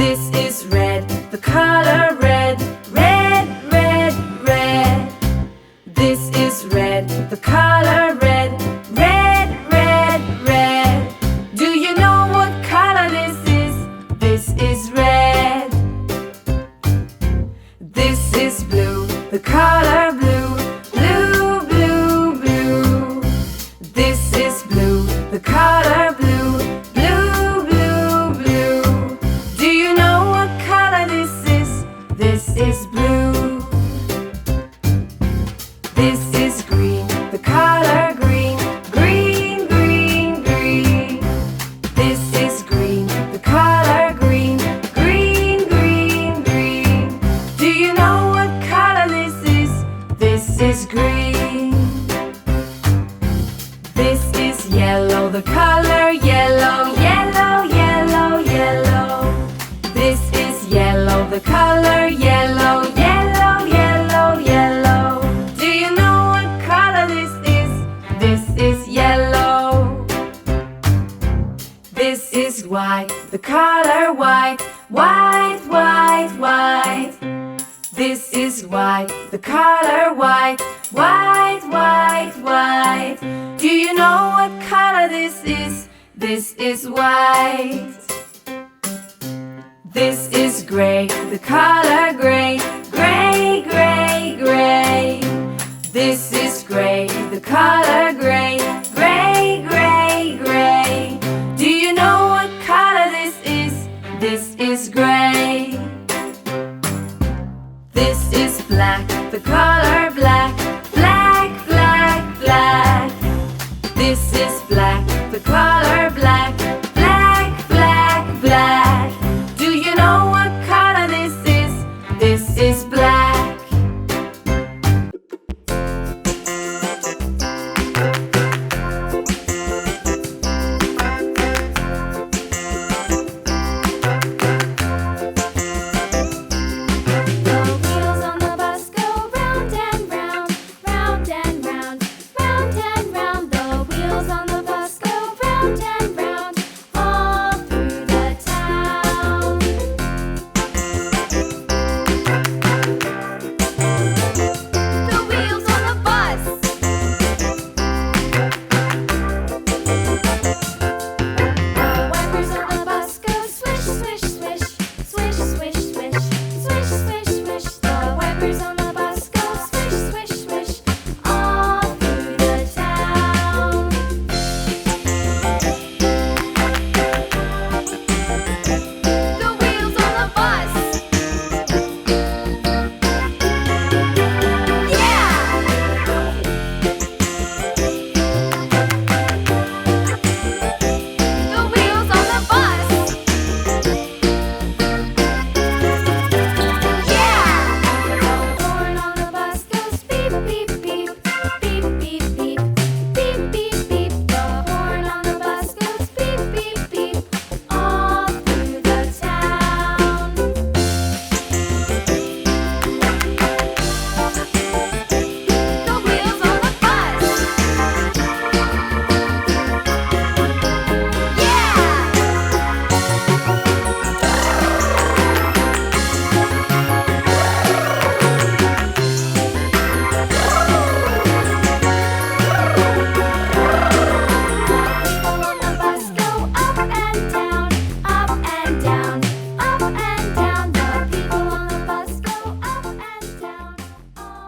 This is red, the color. Is green, the color green, green, green, green. This is green, the color green, green, green, green. Do you know what color this is? This is green. This is yellow, the color yellow, yellow, yellow, yellow. This is yellow, the color yellow, yellow, white, the color white, white, white, white. This is white, the color white, white, white, white. Do you know what color this is? This is white. This is gray, the color gray, black, the color black,